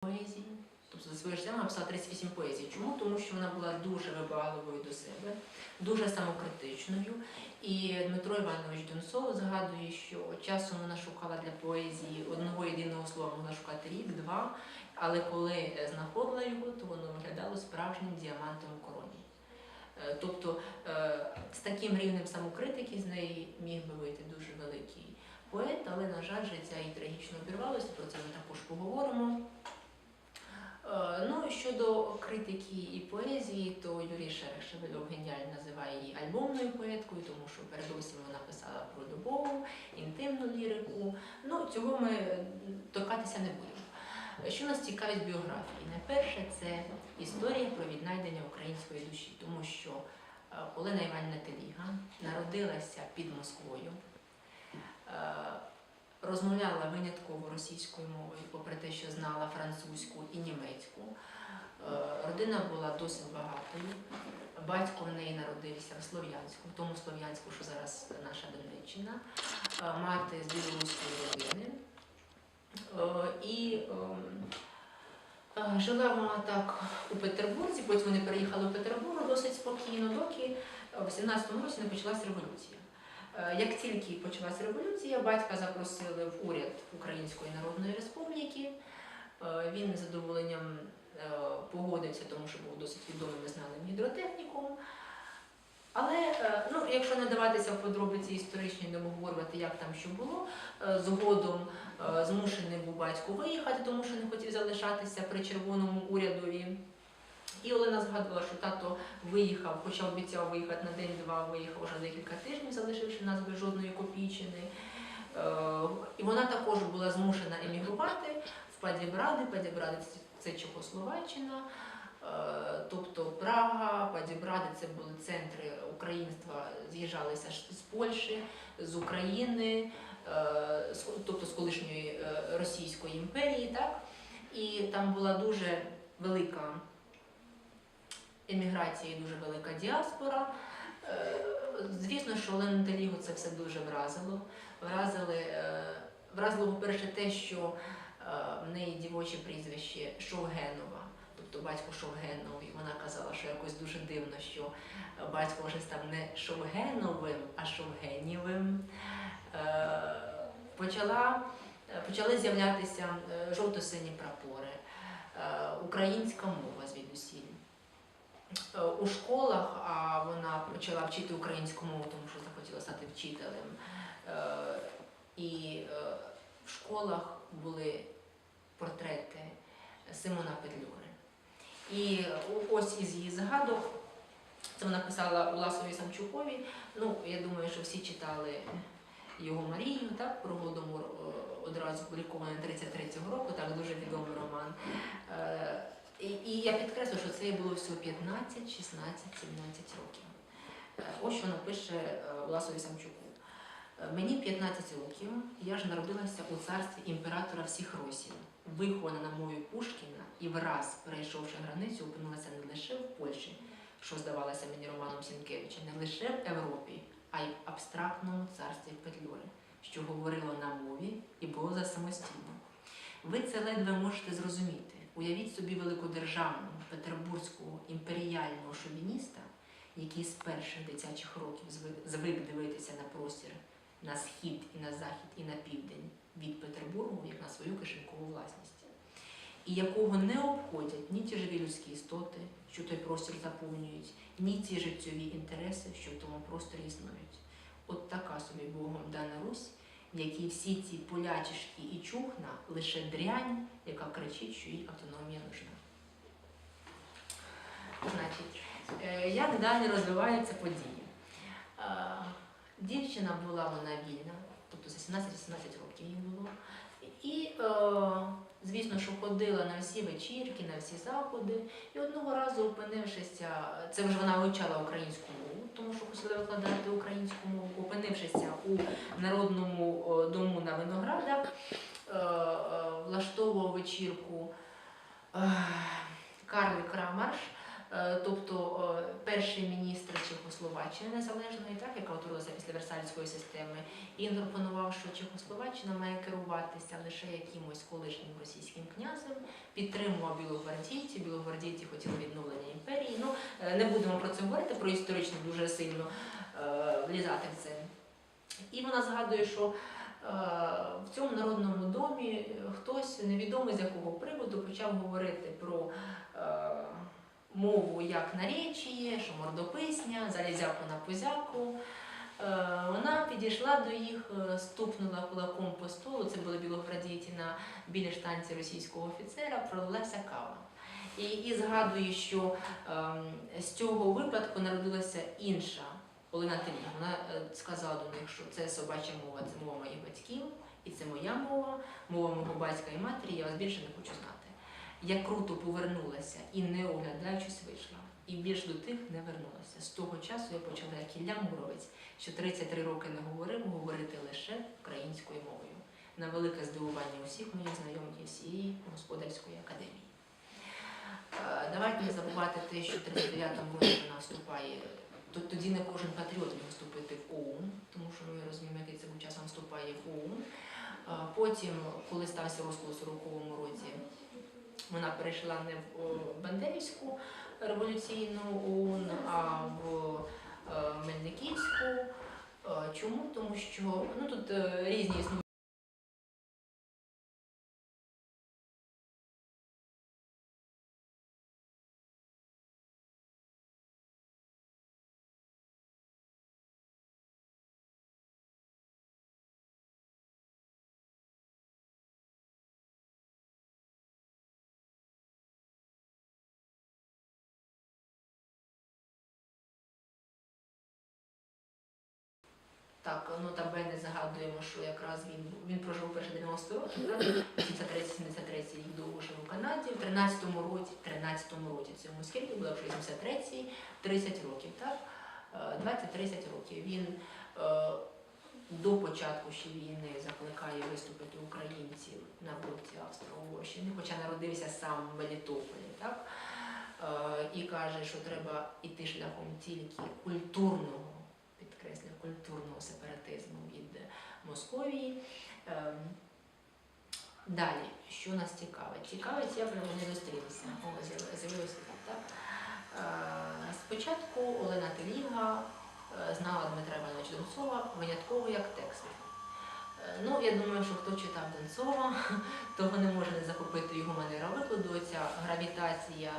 поезії. Тобто за своє життя вона написала 38 поезій. Чому? Тому що вона була дуже вибагливою до себе, дуже самокритичною. І Дмитро Іванович Донцов згадує, що часом вона шукала для поезії одного єдиного слова, могла шукати рік, два, але коли знаходила його, то воно виглядало справжнім діамантом у короні. Е, Тобто е, з таким рівнем самокритики з неї міг би вийти дуже великий поет, але, на жаль, життя їй трагічно обірвалося, про це ми також поговоримо. Е, Ну, щодо критики і поезії, то Юрій Шерешевельов геніально називає її альбомною поеткою, тому що передусім вона писала про любов, інтимну лірику. Ну, цього ми торкатися не будемо. Що нас цікавить біографії? Найперше, це історія про віднайдення української душі, тому що е, Олена Іванівна Теліга народилася під Москвою, е, розмовляла винятково російською мовою, попри те, що знала французьку і німецьку. Е, Родина була досить багатою. Батько в неї народився в Слов'янську, в тому Слов'янську, що зараз наша Донеччина, Е, мати з білоруської родини. Е, І ем, жила вона так у Петербурзі, потім вони переїхали в Петербург досить спокійно, доки в 18-му році не почалась революція. Е, Як тільки почалась революція, батька запросили в уряд Української Народної Республіки. Е, Він з задоволенням е, погодився, тому що був досить відомим і знаним гідротехніком. Але ну, якщо не даватися в подробиці історичні, не обговорювати, як там що було, згодом змушений був батько виїхати, тому що не хотів залишатися при червоному урядові. І Олена згадувала, що тато виїхав, хоча обіцяв виїхати на день-два, виїхав вже декілька тижнів, залишивши нас без жодної копійчини. Е, І вона також була змушена емігрувати в Падібради. Падібради це- Чехословаччина. Е, Тобто Прага, Падібради це були центри українства, з'їжджалися з Польщі, з України, е, тобто з колишньої Російської імперії, так? І там була дуже велика еміграція і дуже велика діаспора. Е, Звісно, що Олену Талігу це все дуже вразило. Вразили, е, вразило, по-перше, те, що е, в неї дівоче прізвище Шовгенова, тобто батько Шовгенов, і вона казала, що якось дуже дивно, що батько вже став не Шовгеновим, а Шовгенєвим. Е, Почала, почали з'являтися жовто-сині прапори, українська мова звідусіль. Е, У школах вона почала вчити українську мову, тому що захотіла стати вчителем. Е, І е, в школах були портрети Симона Петлюри. І ось із її згадок, це вона писала Уласові Самчукові. Ну, я думаю, що всі читали його Марію, так, про Голодомор е, одразу опублікований 33-го року, так, дуже відомий роман. І, і я підкреслю, що це було всього 15, 16, 17 років. Е, Ось що напише е, Власові Самчуку. Е, Мені 15 років, я ж народилася у царстві імператора всіх Росін, вихована на мові Пушкіна і враз, перейшовши границю, опинилася не лише в Польщі, що здавалося мені Романом Сінкевича, не лише в Європі, а й в абстрактному царстві Петлюри, що говорило на мові і було за самостійно. Ви це ледве можете зрозуміти. Уявіть собі великодержавного петербурзького імперіального шовініста, який з перших дитячих років звик, дивитися на простір на схід і на захід, і на південь від Петербургу, як на свою кишенькову власність, і якого не обходять ні ті живі людські істоти, що той простір заповнюють, ні ті життєві інтереси, що в тому просторі існують. От така собі Богом дана Русь, в якій всі ці полячишки і чухна лише дрянь, яка кричить, що їй автономія нужна. Значить, е, як далі розвиваються події? Е, Дівчина була вона вільна, тобто за 17-18 років їй було. І, е, звісно, що ходила на всі вечірки, на всі заходи. І одного разу опинившися, це вже вона вивчала українську мову, тому що хотіла викладати українську мову, опинившися у народному е, дому на виноградах, е, е, влаштовував вечірку Карл Крамарш, Тобто е, перший міністр Чехословаччини незалежної, так яка утворилася після Версальської системи, і він пропонував, що Чехословаччина має керуватися лише якимось колишнім російським князем, підтримував білогвардійців, білогвардійці хотіли відновлення імперії. Ну е, не будемо про це говорити, про історично дуже сильно е, влізати в це. І вона згадує, що е, в цьому народному домі е, хтось невідомий з якого приводу почав говорити про е, мову як наречіє, що мордописня, залізяку на позяку. Е, Вона підійшла до їх, е, стукнула кулаком по столу. Це були білогвардійці на білій штанці російського офіцера, пролилася кава. І, і згадує, що ем, з цього випадку народилася інша Олена Теліга. Вона е, сказала до них, що це собача мова, це мова моїх батьків, і це моя мова, мова мого батька і матері, я вас більше не хочу знати. Я круто повернулася і не оглядаючись вийшла. І більш до тих не вернулася. З того часу я почала, як Ілля Муровець, що 33 роки не говорив, говорити лише українською мовою. На велике здивування усіх моїх знайомих і всієї господарської академії. Е, Давайте не забувати те, що в 39-му році вона вступає. то- Тоді не кожен патріот міг вступити в ОУН, тому що ми розуміємо, який це був час, вона вступає в ОУН. Е, Потім, коли стався розкол у 40-му році, вона перейшла не в Бандерівську революційну ОУН, а в е, Мельниківську. Е, Чому? Тому що ну, тут е, різні існують. Так, ну та не загадуємо, що якраз він він прожив перші 90 років, так? 73-73 рік довго жив у Канаді, в 13-му році, в 13-му році цьому скільки було, вже 83-й, 30 років, так? Е, 20-30 років. Він е, до початку ще війни закликає виступити українців на вулиці Австро-Угорщини, хоча народився сам в Мелітополі, так? Е, і каже, що треба йти шляхом тільки культурного культурного сепаратизму від Московії. Ем, Далі, що нас цікавить? Цікавить, я прямо не зустрілася. О, з'яви- з'явилося так. Е, Спочатку Олена Теліга е, знала Дмитра Івановича Донцова винятково як текст. Е, Ну, я думаю, що хто читав Донцова, того не може не захопити його манера викладу. Ця гравітація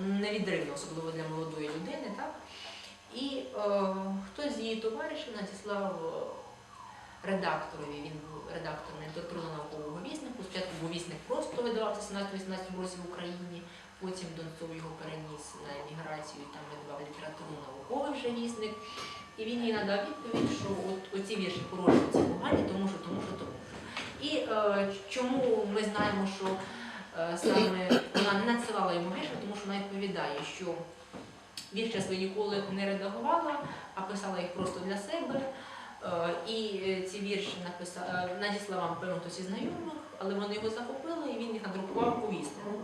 невідривна, особливо для молодої людини, так? І е, хтось з її товаришів надіслав е, редакторові, він був редактор літературно-наукового віснику. Спочатку був вісник просто видавався 17-18 році в Україні, потім Донцов його переніс на еміграцію, там видавав літературно-науковий вже вісник. І він їй надав відповідь, що от оці вірші хороші, ці погані, тому що, тому що, тому що. І е, чому ми знаємо, що е, саме вона не надсилала йому вірші, тому що вона відповідає, що вірші свої ніколи не редагувала, а писала їх просто для себе. Е, І е, ці вірші написав, е, надіслав вам певно хтось знайомих, але вони його захопили і він їх надрукував по віснику.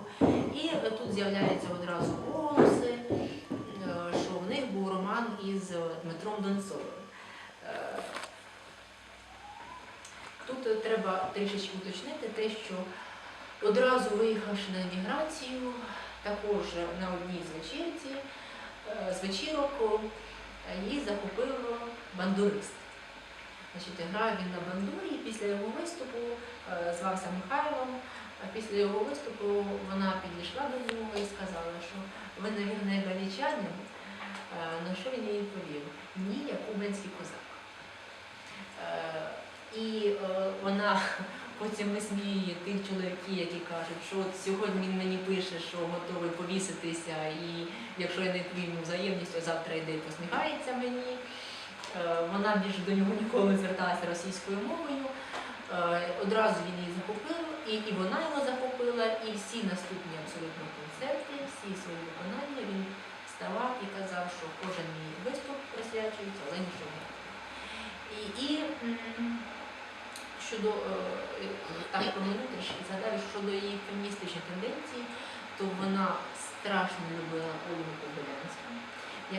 І тут з'являються одразу голоси, що в них був роман із Дмитром Донцовим. Тут треба трішечки уточнити те, що одразу виїхавши на еміграцію, також на одній з вечірці, з вечірок е, її захопив бандурист. Значить, грав він на бандурі, після його виступу е, звався Михайлом. А після його виступу вона підійшла до нього і сказала, що ви, навірно, галічанин. Е, На що він їй відповів? Ні, я кубинський козак. Е, І е, вона потім висміює тих чоловіків, які кажуть, що от сьогодні він мені пише, що готовий повіситися, і якщо я не відповім взаємністю, а завтра йде і посміхається мені. Е, Вона більше до нього ніколи не зверталася російською мовою. Е, Одразу він її захопив, і, і вона його захопила, і всі наступні абсолютно концерти, всі свої виконання він ставав і казав, що кожен мій виступ присвячується Олені Шовгіновій. І, і щодо е, так проминути, згадаю, що щодо її феміністичних тенденцій, то вона страшно любила Ольгу Кобилянську,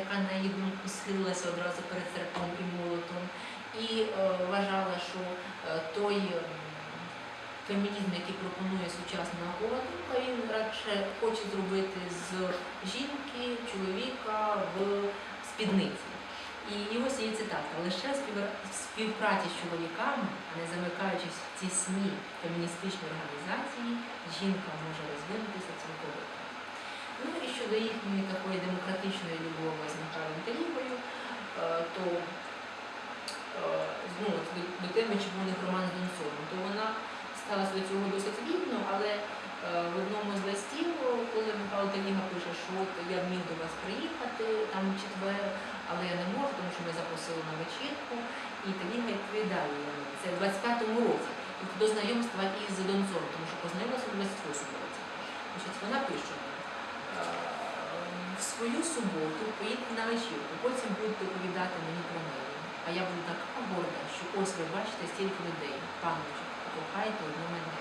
яка на її думку схилилася одразу перед серпом і молотом, і е, вважала, що е, той фемінізм, який пропонує сучасна Голодунка, він радше хоче зробити з жінки, чоловіка в спідниці. І його її цитата лише в співпраці з чоловіками, а не замикаючись в тісні феміністичні організації, жінка може розвинутися цілковито. Ну і щодо їхньої такої демократичної любові з Михайлом Талібою, е, то е, ну, до, теми, чи був у них роман з Донцовим, то вона сталася до цього досить вільно, але е, в одному з листів, коли Михайло Таліга пише, що я б міг до вас приїхати там четвер, але я не можу, тому що ми запросили на вечірку, і Таліга відповідає йому. Це в 25-му році, тобто до знайомства із Донцовим, тому що познайомилася в 28-му році. Значить, вона пише, е, в свою суботу поїдете на вечірку, потім будете оповідати мені про неї. А я буду така горда, що ось ви бачите стільки людей, паночок, кохайте одну мене.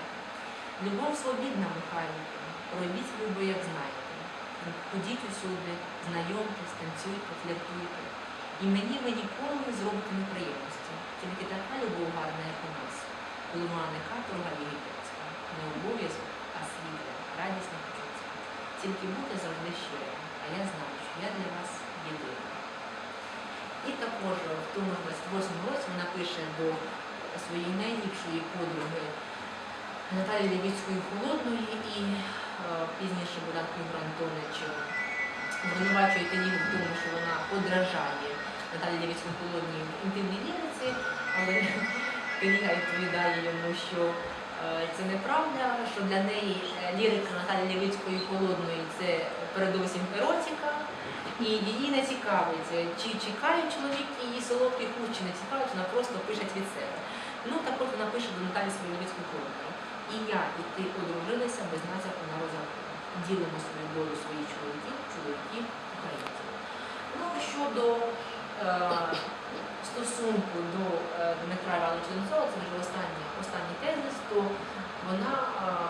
Любов свобідна, Михайлику, робіть любо, як знаєте. Ходіть усюди, знайомтесь, танцюйте, фліртуйте. І мені ви ніколи не зробите неприємності. Тільки така любов гарна, як у нас. Коли вона не каторга єгипетська, не обов'язок, а світла, радісна почуття. Тільки будьте завжди щирим, а я знаю, що я для вас єдина. І також в тому 28 році вона пише до своєї найліпшої подруги Наталії Левіцької Холодної і пізніше Богдан Ігор Антонич звинувачує Талігу в тому, що вона подражає Наталії Левіцької Холодній в інтимній ліриці, але Таліга відповідає йому, що е, це неправда, що для неї е, лірика Наталії Левіцької Холодної це передовсім еротика, і її не цікавить, е, чи чекає чоловік її солодких уст, чи не цікавить, вона просто пише від себе. Ну також вона пише до Наталії Левіцької Холодної. І я, і ти одружилися без натяку на розрахунок. Ділимо свою долю своїх чоловіків, чоловіків, українців. Ну, щодо е, стосунку до е, Дмитра Івановича це вже останній, останній тезис, то вона е,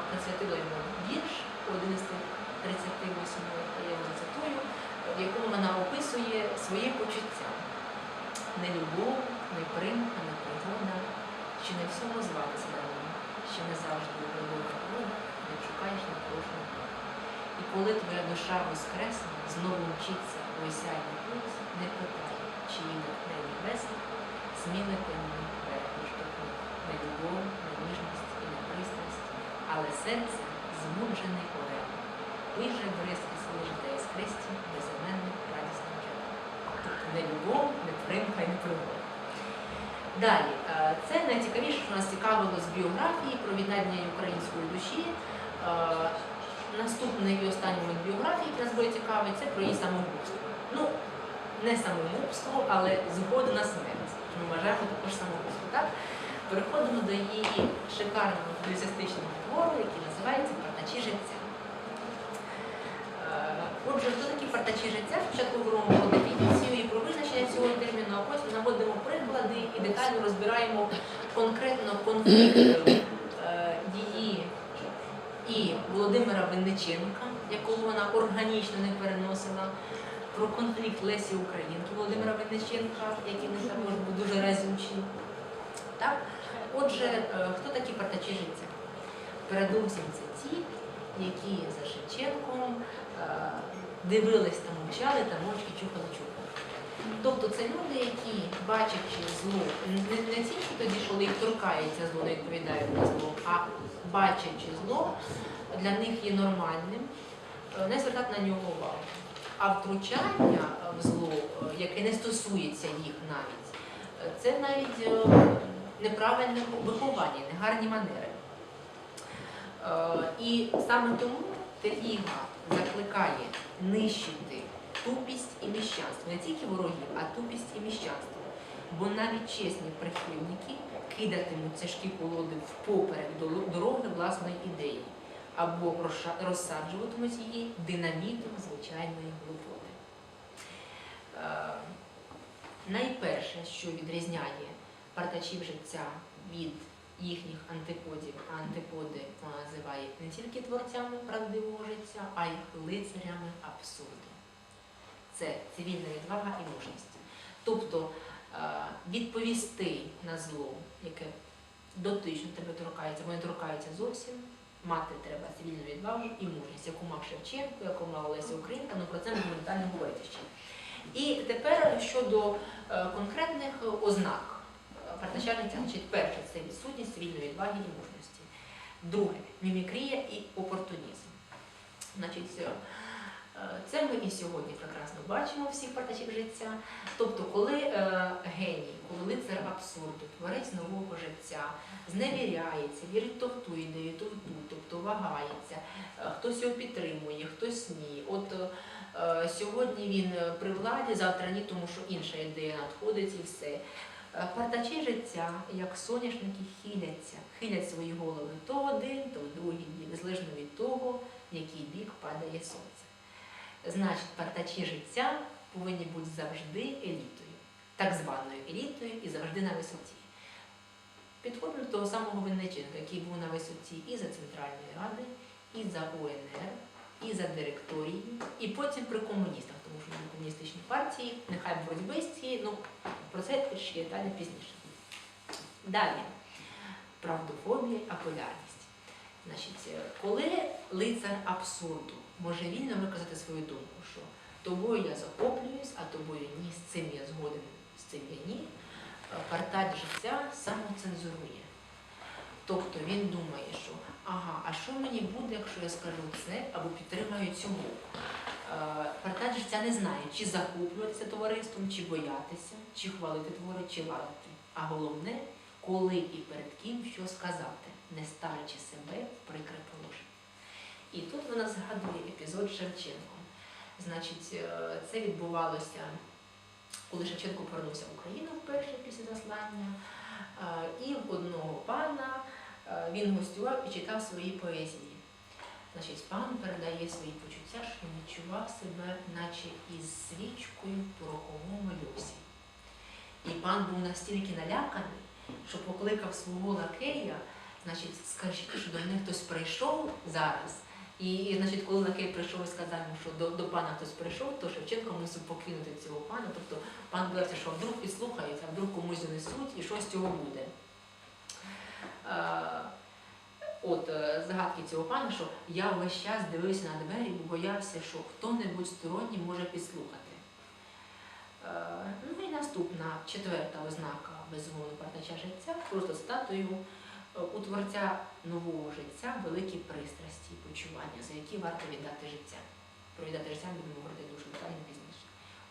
присвятила йому вірш 1138, я його зацитую, в якому вона описує своє почуття. Не любов, не примха, не пригода, чи не всьому зватися на що не завжди глибока вода, не шукаєш на кожному кроку. І коли твоя душа воскресне, знову мчиться у осяйний путь, не питай, чи їде не небесне, сміли темні берегу штовхнуть, не любов, не ніжність і не пристрасть, але серце змуджений орел. Виже бризки сили життя із Христі, безіменних радісним джерелом. Тобто не любов, не примха і не пригода. Далі, е, це найцікавіше, що нас цікавило з біографії про віднайдення української душі. Е, Наступний і останній момент біографії, який нас буде цікавий, це про її самогубство. Ну, не самогубство, але згоду на смерть. Ми вважаємо також самогубство. Так? Переходимо до її шикарного публіцистичного твору, який називається Партачі життя. Е, Отже, хто такі партачі життя? Спочатку говоримо про дефініцію про визначення цього терміну, а потім наводимо приклади і детально розбираємо конкретно конфлікт е, її і Володимира Винниченка, якого вона органічно не переносила, про конфлікт Лесі Українки Володимира Винниченка, який не також був дуже разючий. Так? Отже, е, хто такі партачі життя? Передусім це ті, які за Шевченком е, дивились та мовчали та мовчки чухали чухали. Тобто це люди, які, бачачи зло, не, не тільки тоді, коли їх торкається зло, не відповідають на зло, а бачачи зло, для них є нормальним, е, не звертати на нього увагу. А втручання в зло, е, яке не стосується їх навіть, е, це навіть неправильне виховання, негарні манери. І саме тому Теліга закликає нищити тупість і міщанство. Не тільки ворогів, а тупість і міщанство. Бо навіть чесні прихильники кидатимуть тяжкі колоди впоперек дороги власної ідеї або розсаджуватимуть її динамітом звичайної глупоти. Е, Найперше, що відрізняє партачів життя від їхніх антиподів, а антиподи називає не тільки творцями правдивого життя, а й лицарями абсурду. Це цивільна відвага і мужність. Тобто е, відповісти на зло, яке дотично тебе торкається, вони торкаються зовсім. Мати треба цивільну відвагу і мужність, яку мав Шевченко, яку мала Леся Українка, ну про це ми детально говорити ще. І тепер щодо е, конкретних ознак е, партача. Значить, перше це відсутність цивільної відваги і мужності. Друге мімікрія і опортунізм. Значить, це ми і сьогодні прекрасно бачимо всіх партачів життя. Тобто, коли е, геній, коли лицар абсурду, творець нового життя, зневіряється, вірить то в ту ідею, то в ту, тобто вагається, е, хтось його підтримує, хтось ні. От е, сьогодні він е, при владі, завтра ні, тому що інша ідея надходить і все. Е, Партачі життя, як соняшники, хиляться, хилять свої голови то один, то другий бік, залежно від того, в який бік падає сонце. Значить, партачі життя повинні бути завжди елітою, так званою елітою і завжди на висоті. Підходимо до того самого Винниченка, який був на висоті і за Центральної Ради, і за УНР, і за директорії, і потім при комуністах, тому що були комуністичні партії, нехай боротьби з ну про це ще далі пізніше. Далі. Правдофобія, апулярність. Значить, е, коли лицар абсурду може вільно виказати свою думку, що тобою я захоплююсь, а тобою ні, з цим я згоден, з цим я ні, е, життя самоцензурує. Тобто він думає, що ага, а що мені буде, якщо я скажу це або підтримаю цього? Е, Партать життя не знає, чи захоплюватися товариством, чи боятися, чи хвалити твори, чи ладити. А головне, коли і перед ким що сказати, не ставлячи себе в прикре положення. І тут вона згадує епізод з Шевченком. Значить, е, це відбувалося, коли Шевченко повернувся в Україну вперше після заслання. Е, І в одного пана е, він гостював і читав свої поезії. Значить, пан передає свої почуття, що він відчував себе, наче із свічкою в пороховому льосі. І пан був настільки наляканий, що покликав свого лакея, значить, скажіть, що до мене хтось прийшов зараз. І, і значить, коли лакей прийшов і сказав йому, що до, до пана хтось прийшов, то Шевченко мусив покинути цього пана. Тобто пан боявся, що вдруг підслухають, а вдруг комусь донесуть і щось цього буде. Е, От е, загадки цього пана, що я весь час дивився на двері, бо боявся, що хто-небудь сторонній може підслухати. Е, Ну і наступна четверта ознака безумовно партача життя, просто статую у творця нового життя великі пристрасті і почування, за які варто віддати життя. Про віддати життя будемо говорити дуже детально пізніше.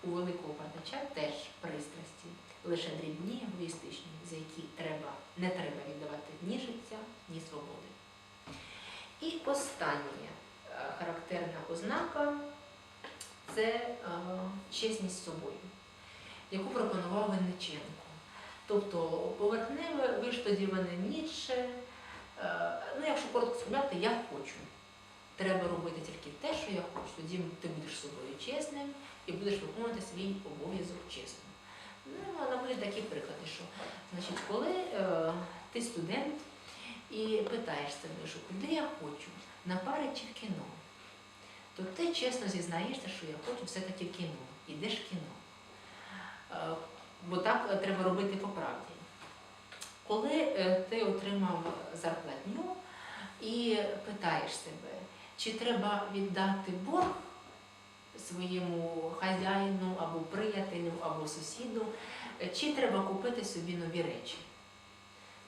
У великого партача теж пристрасті, лише дрібні, егоїстичні, за які треба, не треба віддавати ні життя, ні свободи. І остання е, характерна ознака це е, чесність з собою, яку пропонував Винниченко. Тобто поверхневе виштодіване Ніцше, е, ну якщо коротко сказати, я хочу. Треба робити тільки те, що я хочу. Тоді ти будеш з собою чесним і будеш виконувати свій обов'язок чесно. Ну, а наводить такі приклади, що значить, коли е, ти студент і питаєш себе, що куди я хочу, на пари чи в кіно, то ти чесно зізнаєшся, що я хочу все-таки в кіно. Ідеш в кіно. Бо так е, треба робити по правді. Коли е, ти отримав зарплатню і питаєш себе, чи треба віддати борг своєму хазяїну або приятелю, або сусіду, е, чи треба купити собі нові речі,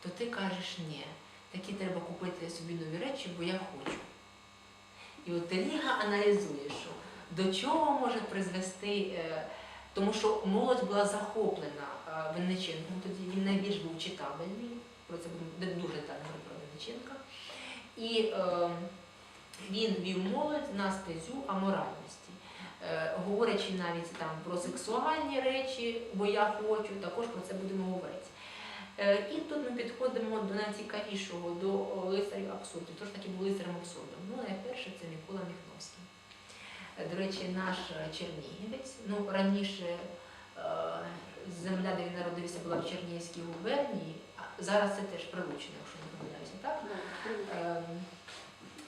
то ти кажеш ні. Такі треба купити собі нові речі, бо я хочу. І от Ліга аналізує, що до чого може призвести, тому що молодь була захоплена е, Винниченком, тоді він найбільш був читабельний, про це буде дуже так говорити про Винниченка. І е, він вів молодь на стезю аморальності. Е, говорячи навіть там про сексуальні речі, бо я хочу, також про це будемо говорити. Е, І тут ми підходимо до найцікавішого, до лицарів абсурду. Тож таки був лицарем абсурду. Ну, найперше це Микола Міхновський. До речі, наш чернігівець, ну раніше е, земля, де він народився, була в Чернігівській губернії, а зараз це теж прилучено, якщо не помиляюся, так? Ем,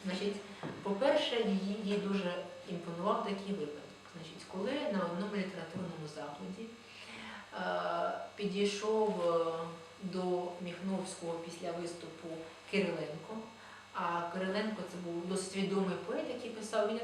Значить, по-перше, їй, їй дуже імпонував такий випадок. Значить, коли на одному літературному заході е, підійшов е, до Міхновського після виступу Кириленко, а Кириленко це був досить відомий поет, який писав